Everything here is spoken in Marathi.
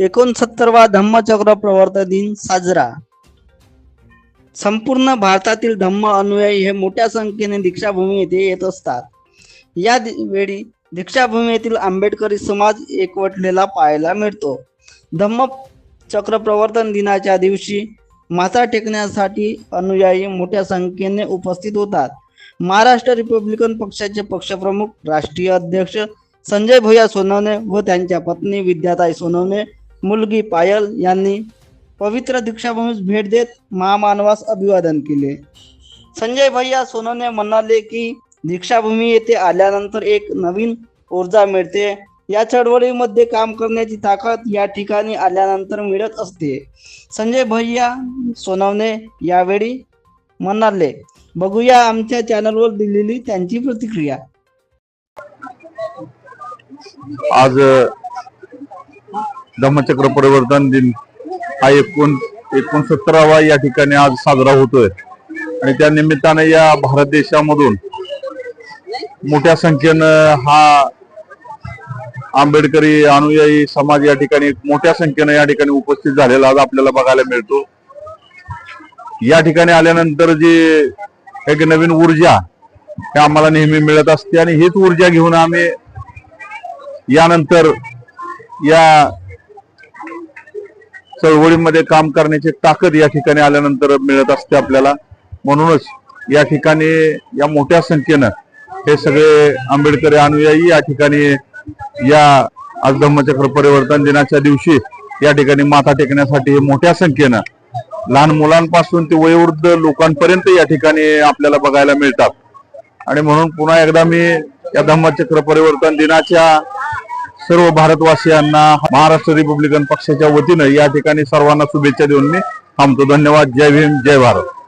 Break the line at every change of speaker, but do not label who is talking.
एकोणसत्तरवा धम्मचक्र प्रवर्तन दिन साजरा. संपूर्ण भारतातील धम्म अनुयायी हे मोठ्या संख्येने दीक्षाभूमी येथे येत असतात. या दि- वेळी दीक्षाभूमी येथील आंबेडकरी समाज एकवटलेला पाहायला मिळतो. धम्म चक्र प्रवर्तन दिनाच्या दिवशी माथा टेकण्यासाठी अनुयायी मोठ्या संख्येने उपस्थित होतात. महाराष्ट्र रिपब्लिकन पक्षाचे पक्षप्रमुख राष्ट्रीय अध्यक्ष संजय भुया सोनवणे व त्यांच्या पत्नी विद्याताई सोनवणे मुलगी पायल यांनी पवित्र दीक्षाभूमीस भेट देत महामानवास अभिवादन केले. संजय भैया सोनवणे म्हणाले की दीक्षाभूमी येथे आल्यानंतर एक नवीन ऊर्जा मिळते. या चळवळीमध्ये काम करण्याची ताकद या ठिकाणी आल्यानंतर मिळत असते. संजय भैया सोनवणे यावेळी म्हणाले बघूया आमच्या चॅनलवर दिलेली त्यांची प्रतिक्रिया.
आज धम्मचक्र परिवर्तन दिन हा एकोण एकोणसत्तरावा या ठिकाणी आज साजरा होतोय. आणि त्या निमित्ताने या भारत देशामधून मोठ्या संख्येनं हा आंबेडकरी अनुयायी समाज या ठिकाणी मोठ्या संख्येनं या ठिकाणी उपस्थित झालेला आज आपल्याला बघायला मिळतो. या ठिकाणी आल्यानंतर जी एक नवीन ऊर्जा हे आम्हाला नेहमी मिळत असते आणि हीच ऊर्जा घेऊन आम्ही यानंतर या चळवळीमध्ये काम करण्याची ताकद या ठिकाणी आल्यानंतर मिळत असते आपल्याला. म्हणूनच या ठिकाणी या मोठ्या संख्येनं हे सगळे आंबेडकरी अनुयायी या ठिकाणी या आज धम्मचक्र परिवर्तन दिनाच्या दिवशी या ठिकाणी माथा टेकण्यासाठी हे मोठ्या संख्येनं लहान मुलांपासून ते वयोवृद्ध लोकांपर्यंत या ठिकाणी आपल्याला बघायला मिळतात. आणि म्हणून पुन्हा एकदा मी या धम्मचक्र परिवर्तन दिनाच्या सर्व भारतवासियांना महाराष्ट्र रिपब्लिकन पक्षाच्या वतीनं या ठिकाणी सर्वांना शुभेच्छा देऊन मी थांबतो. धन्यवाद. जय भीम. जय भारत.